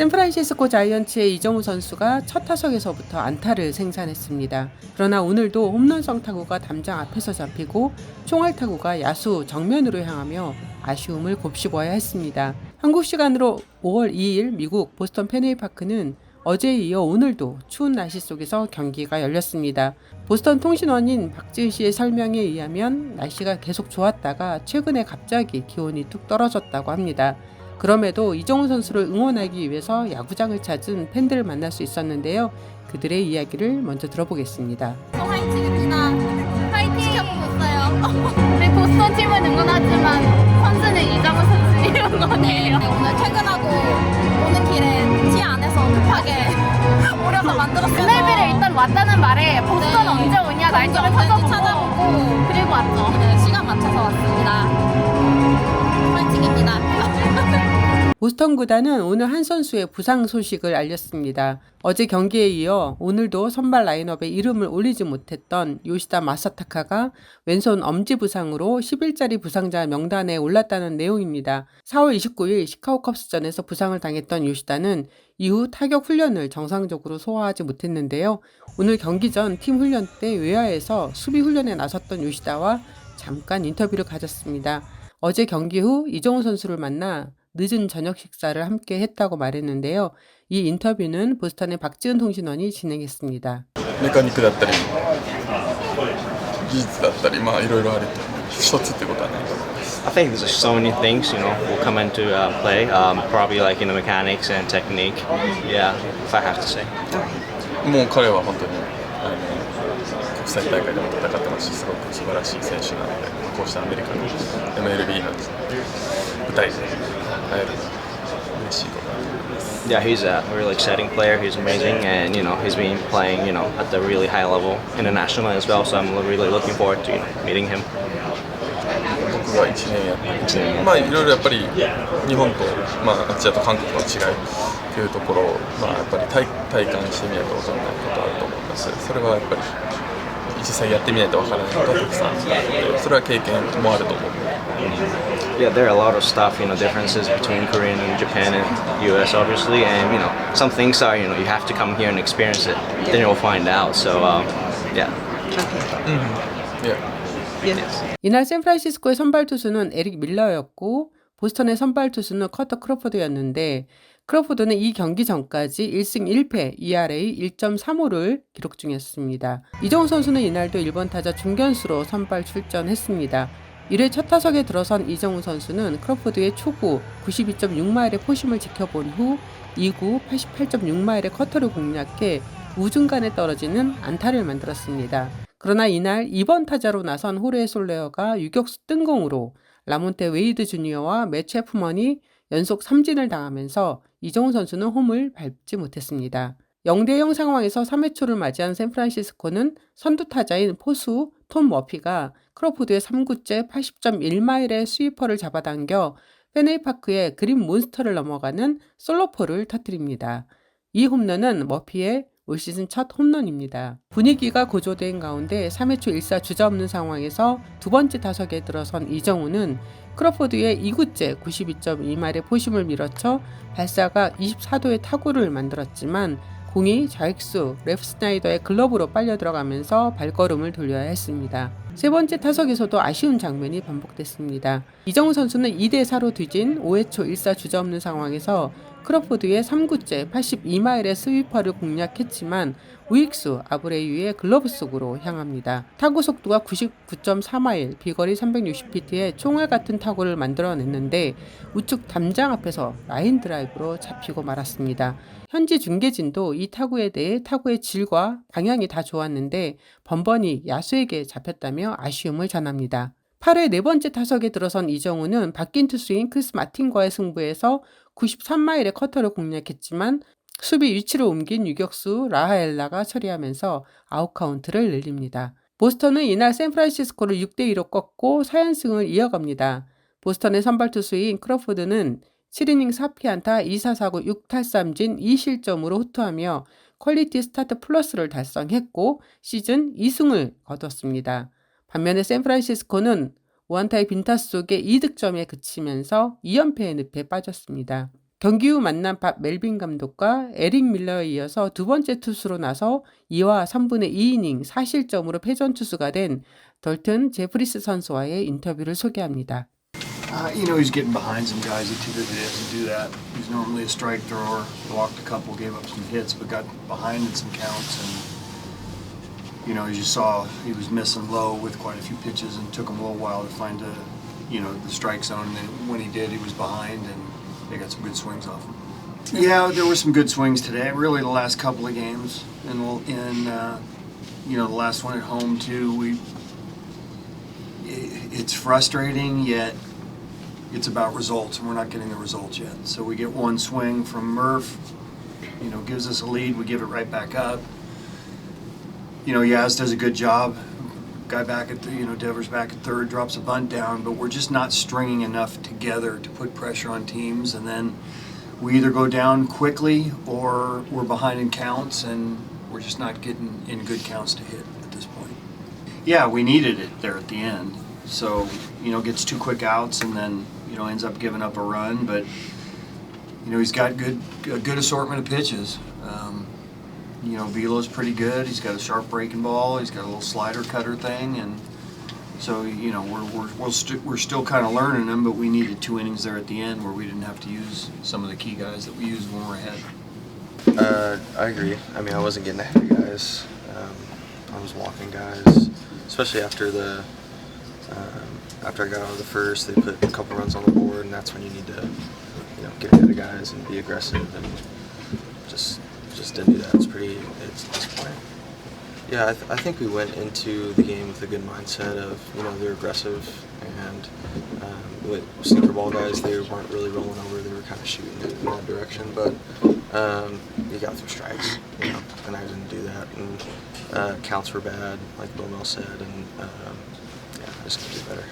샌프란시스코 자이언츠의 이정우 선수가 첫 타석에서부터 안타를 생산했습니다. 그러나 오늘도 홈런 성 타구가 담장 앞에서 잡히고 총알 타구가 야수 정면으로 향하며 아쉬움을 곱씹어야 했습니다. 한국 시간으로 5월 2일 미국 보스턴 페네이 파크는 어제에 이어 오늘도 추운 날씨 속에서 경기가 열렸습니다. 보스턴 통신원인 박지은 씨의 설명에 의하면 날씨가 계속 좋았다가 최근에 갑자기 기온이 뚝 떨어졌다고 합니다. 그럼에도 이정우 선수를 응원하기 위해서 야구장을 찾은 팬들을 만날 수 있었는데요. 그들의 이야기를 먼저 들어보겠습니다. 화이팅입니다. 화이팅! 지켜보고 있어요. 우리 보스턴 팀을 응원하지만 선수는 이정우 선수를 응원해요. 오늘 퇴근하고 오는 길에 티 안에서 급하게 오려서 만들었어요. 슬래비를 일단 왔다는 말에 보스턴 언제 오냐 날짜를 찾아보고, 찾아보고 그리고 왔죠. 네, 시간 맞춰서 왔습니다. 보스턴 구단은 오늘 한 선수의 부상 소식을 알렸습니다. 어제 경기에 이어 오늘도 선발 라인업에 이름을 올리지 못했던 요시다 마사타카가 왼손 엄지 부상으로 10일짜리 부상자 명단에 올랐다는 내용입니다. 4월 29일 시카고 컵스전에서 부상을 당했던 요시다는 이후 타격 훈련을 정상적으로 소화하지 못했는데요. 오늘 경기 전 팀 훈련 때 외야에서 수비 훈련에 나섰던 요시다와 잠깐 인터뷰를 가졌습니다. 어제 경기 후 이정우 선수를 만나 늦은 저녁 식사를 함께 했다고 말했는데요. 이 인터뷰는 보스턴의 박지은 통신원이 진행했습니다. メカニックだったり技術だったりまあいろいろあると一つってことはないと思います I think there's so many things, you know, will come into uh, play. Um, probably like you know mechanics and technique. Yeah, if I have to say. もう彼は本当にあの国 際大会でも戦ってますしすごく素晴らしい選手なのでこうしたアメリカの MLB の舞台で会えるのは嬉しいことだと思います Yeah, he's a really exciting player. He's amazing, and you know he's been playing, you know, at the really high level internationally as well. So I'm really looking forward to you know, meeting him. 僕が1年やってまあいろいろやっぱり日本と、まあ、あっちだと韓国の違いというところを、まあ、やっぱり体体感してみないと分からないことあると思いますそれはやっぱり実際やってみないと分からないことがたくさんあるのでそれは経験もあると思うので Yeah, there are a lot of stuff, you know, differences between Korean and Japan and U.S. obviously, and you know some things are, you know, you have to come here and experience it. Then you'll find out. So um, yeah. Yeah. 이날 샌프란시스코의 선발 투수는 에릭 밀러였고 보스턴의 선발 투수는 커터 크로포드였는데 크로포드는 이 경기 전까지 1승 1패 ERA 1.35를 기록 중이었습니다. 이정우 선수는 이날도 1번 타자 중견수로 선발 출전했습니다. 1회 첫 타석에 들어선 이정우 선수는 크로포드의 초구 92.6마일의 포심을 지켜본 후 2구 88.6마일의 커터를 공략해 우중간에 떨어지는 안타를 만들었습니다. 그러나 이날 2번 타자로 나선 호레 솔레어가 유격수 뜬공으로 라몬테 웨이드 주니어와 매치 에프먼이 연속 삼진을 당하면서 이정우 선수는 홈을 밟지 못했습니다. 0대0 상황에서 3회 초를 맞이한 샌프란시스코는 선두 타자인 포수 톰 머피가 크로포드의 3구째 80.1마일의 스위퍼를 잡아당겨 페네이파크의 그린 몬스터를 넘어가는 솔로포를 터뜨립니다. 이 홈런은 머피의 올 시즌 첫 홈런입니다. 분위기가 고조된 가운데 3회 초 1사 주자 없는 상황에서 두 번째 타석에 들어선 이정우는 크로포드의 2구째 92.2마일의 포심을 밀어쳐 발사가 24도의 타구를 만들었지만 공이 좌익수 레프 스나이더의 글러브로 빨려 들어가면서 발걸음을 돌려야 했습니다. 세 번째 타석에서도 아쉬운 장면이 반복됐습니다. 이정우 선수는 2대 4로 뒤진 5회 초 1사 주자 없는 상황에서 크로포드의 3구째 82마일의 스위퍼를 공략했지만 우익수 아브레이유의 글러브 속으로 향합니다. 타구 속도가 99.4마일, 비거리 360피트의 총알 같은 타구를 만들어냈는데 우측 담장 앞에서 라인 드라이브로 잡히고 말았습니다. 현지 중계진도 이 타구에 대해 타구의 질과 방향이 다 좋았는데 번번이 야수에게 잡혔다며 아쉬움을 전합니다. 8회 네 번째 타석에 들어선 이정우는 바뀐 투수인 크리스 마틴과의 승부에서 93마일의 커터를 공략했지만 수비 위치를 옮긴 유격수 라하엘라가 처리하면서 아웃카운트를 늘립니다. 보스턴은 이날 샌프란시스코를 6대2로 꺾고 4연승을 이어갑니다. 보스턴의 선발 투수인 크로포드는 7이닝 4피안타 2사사구 6탈삼진 2실점으로 호투하며 퀄리티 스타트 플러스를 달성했고 시즌 2승을 거뒀습니다. 반면에 샌프란시스코는 오한타의 빈타스 속에 2득점에 그치면서 2연패의 늪에 빠졌습니다. 경기 후 만난 밥 멜빈 감독과 에릭 밀러에 이어서 두 번째 투수로 나서 2와 3분의 2이닝 4실점으로 패전 투수가 된 덜튼 제프리스 선수와의 인터뷰를 소개합니다. Uh, you know, he's getting behind some guys. He typically doesn't do that. He's normally a strike thrower. Walked a couple, gave up some hits, but got behind in some counts. And you know, as you saw, he was missing low with quite a few pitches, and took him a little while to find a, you know, the strike zone. And then when he did, he was behind, and they got some good swings off him. Yeah, there were some good swings today. Really, the last couple of games, and we'll, in uh, you know, the last one at home too. We it- it's frustrating yet it's about results, and we're not getting the results yet. So we get one swing from Murph, you know, gives us a lead. We give it right back up. You know, Yaz does a good job. Guy back at the, you know, Devers back at third, drops a bunt down, but we're just not stringing enough together to put pressure on teams. And then we either go down quickly or we're behind in counts, and we're just not getting in good counts to hit at this point. Yeah, we needed it there at the end. So, you know, gets two quick outs and then, you know, ends up giving up a run. But, you know, he's got good a good assortment of pitches. Um, you know, Velo's pretty good. He's got a sharp breaking ball. He's got a little slider cutter thing. And so, you know, we're, we're, we're, st- we're still kind of learning him, but we needed two innings there at the end where we didn't have to use some of the key guys that we used when we're ahead. Uh, I agree. I mean, I wasn't getting ahead of guys. Um, I was walking guys, especially after the um, after I got out of the first. They put a couple runs on the board, and that's when you need to, you know, get ahead of guys and be aggressive. And just just didn't do that. It's pretty. It's disappointing. Yeah, I, th- I think we went into the game with a good mindset of you know they're aggressive and um, with sneaker ball guys they weren't really rolling over. They were kind of shooting in that direction, but um, you got through strikes, you know, and I didn't do that. And uh, counts were bad, like Bill Mel said, and um, yeah, I just to do better.